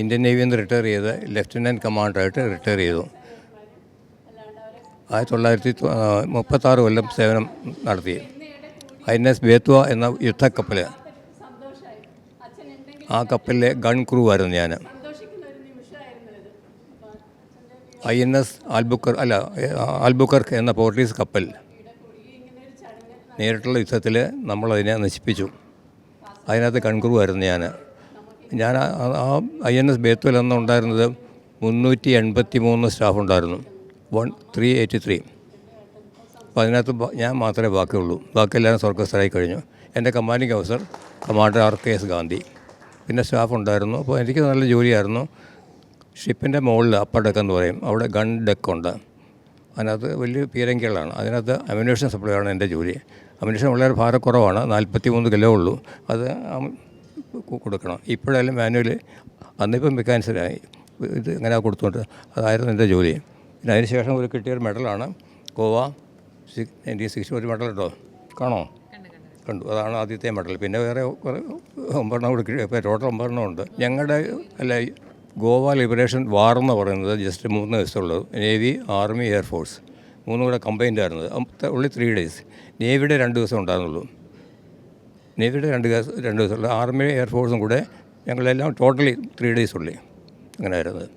Indian നേവിയിൽ നിന്ന് retire ചെയ്ത് lieutenant കമാൻഡറായിട്ട് retire ചെയ്തു. ആയിരത്തി തൊള്ളായിരത്തി മുപ്പത്താറ് കൊല്ലം സേവനം നടത്തി. ഐ എൻ എസ് ബേത്വ എന്ന യുദ്ധക്കപ്പൽ ആ കപ്പലിലെ ഗൺ ക്രൂ ആയിരുന്നു ഞാൻ. ഐ എൻ എസ് ആൽബുക്കർ അല്ല ആൽബുക്കർക്ക് എന്ന പോർട്ടീസ് കപ്പൽ. നേരിട്ടുള്ള യുദ്ധത്തിൽ നമ്മളതിനെ നശിപ്പിച്ചു. അതിനകത്ത് കൺക്രൂ ആയിരുന്നു ഞാൻ. ഞാൻ ആ- ഐ എൻ എസ് ബേത്തുൽ അന്ന് ഉണ്ടായിരുന്നത് മുന്നൂറ്റി എൺപത്തി മൂന്ന് സ്റ്റാഫ് ഉണ്ടായിരുന്നു വൺ ത്രീ എയ്റ്റി ത്രീ. അപ്പോൾ അതിനകത്ത് ഞാൻ മാത്രമേ ബാക്കിയുള്ളൂ. ബാക്കി എല്ലാവരും സ്വർഗസ്ഥരായി കഴിഞ്ഞു. എന്റെ commanding officer commander R K S Gandhi. പിന്നെ സ്റ്റാഫ് ഉണ്ടായിരുന്നു അപ്പോൾ എനിക്ക് നല്ല ജോലിയായിരുന്നു. ഷിപ്പിന്റെ മുകളിൽ അപ്പർ ഡെക്ക് എന്ന് പറയും. അവിടെ ഗൺ ഡെക്ക് ഉണ്ട്. അതിനകത്ത് വലിയ പീരങ്കികളാണ്. അതിനകത്ത് അമ്യൂണേഷൻ സപ്ലൈ ആണ് എന്റെ ജോലി. അമ്യൂണേഷൻ വളരെ ഭാരക്കുറവാണ്. നാൽപ്പത്തി മൂന്ന് കിലോ ഉള്ളൂ. അത് കൊടുക്കണം. ഇപ്പോഴെല്ലാം മാനുവൽ അന്നിപ്പം മെക്കാനിക്സിനായി ഇത് ഇങ്ങനെ കൊടുത്തോണ്ട് അതായിരുന്നു എന്റെ ജോലി. പിന്നെ അതിന് ശേഷം ഒരു കിട്ടിയൊരു മെഡലാണ് ഗോവ സിക്സ് നയന്റീൻ സിക്സ്റ്റി ഒരു മെഡൽ ഉണ്ടോ? കാണോ കണ്ടു. അതാണ് ആദ്യത്തെ മെഡൽ. പിന്നെ വേറെ ഒമ്പതെണ്ണം കൂടി ഇപ്പോൾ ടോട്ടൽ ഒമ്പതെണ്ണം ഉണ്ട്. ഞങ്ങളുടെ അല്ല ഗോവ ലിബറേഷൻ വാർ എന്ന് പറയുന്നത് ജസ്റ്റ് മൂന്ന് ദിവസമുള്ളൂ നേവി ആർമി എയർഫോഴ്സ്. മൂന്നും കൂടെ കമ്പൈൻഡ് ആയിരുന്നത് ഉള്ളി ത്രീ ഡേയ്സ് നേവിയുടെ രണ്ട് ദിവസം ഉണ്ടായിരുന്നുള്ളൂ. നേവിയുടെ രണ്ട് ദിവസം രണ്ട് ദിവസമുള്ളൂ ആർമി എയർഫോഴ്സും കൂടെ ഞങ്ങളെല്ലാം ടോട്ടലി ത്രീ ഡേയ്സ് ഉള്ളി. അങ്ങനെ ആയിരുന്നത്